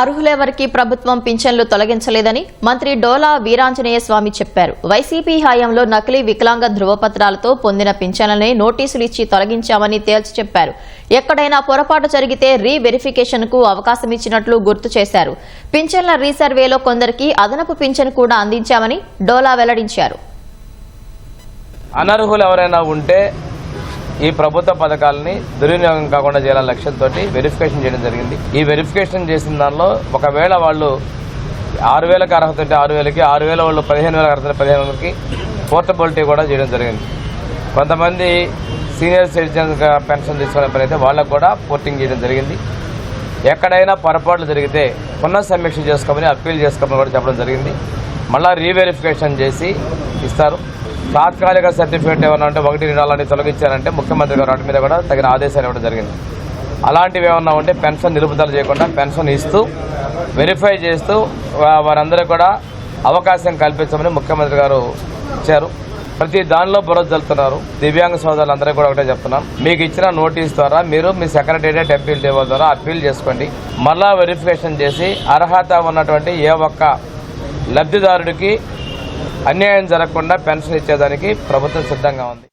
అర్హులెవరికి ప్రభుత్వం పింఛన్లు తొలగించలేదని మంత్రి డోలా వీరాంజనేయ స్వామి చెప్పారు. వైసీపీ హయాంలో నకిలీ వికలాంగ ధృవపత్రాలతో పొందిన పింఛన్లనే నోటీసులు ఇచ్చి తొలగించామని తేల్చి చెప్పారు. ఎక్కడైనా పొరపాటు జరిగితే రీ వెరిఫికేషన్కు అవకాశం ఇచ్చినట్లు గుర్తు చేశారు. పింఛన్ల రీసర్వేలో కొందరికి అదనపు పింఛన్ కూడా అందించామని డోలా వెల్లడించారు. అనర్హులు ఎవరైనా ఉంటే ఈ ప్రభుత్వ పథకాలని దుర్వినియోగం కాకుండా చేయాలనే లక్ష్యంతో వెరిఫికేషన్ చేయడం జరిగింది. ఈ వెరిఫికేషన్ చేసిన దానిలో ఒకవేళ వాళ్ళు ఆరు వేలకు అర్హత ఉంటే ఆరు వేలకి ఆరు వేల వాళ్ళు పదిహేను వేలకు అర్హత పదిహేను వేలకి పోర్టబిలిటీ కూడా చేయడం జరిగింది. కొంతమంది సీనియర్ సిటిజన్స్ పెన్షన్ తీసుకునే పని అయితే వాళ్ళకు కూడా పోర్టింగ్ చేయడం జరిగింది. ఎక్కడైనా పొరపాట్లు జరిగితే పునః సమీక్ష చేసుకోమని అప్పీల్ చేసుకోమని కూడా చెప్పడం జరిగింది. మళ్ళీ రీవెరిఫికేషన్ చేసి ఇస్తారు. తాత్కాలిక సర్టిఫికేట్ ఏమన్నా అంటే ఒకటి రెండు తొలగించారంటే ముఖ్యమంత్రి గారు వాటి మీద కూడా తగిన ఆదేశాలు ఇవ్వడం జరిగింది. అలాంటివి ఏమన్నా ఉంటే పెన్షన్ నిలుపుదల చేయకుండా పెన్షన్ ఇస్తూ వెరిఫై చేస్తూ వారందరూ కూడా అవకాశం కల్పించమని ముఖ్యమంత్రి గారు ఇచ్చారు. ప్రతి దానిలో బురద జల్లుతున్నారు. దివ్యాంగ సోదరులందరూ కూడా ఒకటే చెప్తున్నాం. మీకు ఇచ్చిన నోటీస్ ద్వారా మీరు మీ సెక్రటేరియట్ అప్పీల్ టేబుల్ ద్వారా అప్పీల్ చేసుకోండి. మళ్ళా వెరిఫికేషన్ చేసి అర్హత ఉన్నటువంటి ఏ ఒక్క లబ్ధిదారుడికి అన్యాయం జరగకుండా పెన్షన్ ఇచ్చేదానికి ప్రభుత్వం సిద్ధంగా ఉంది.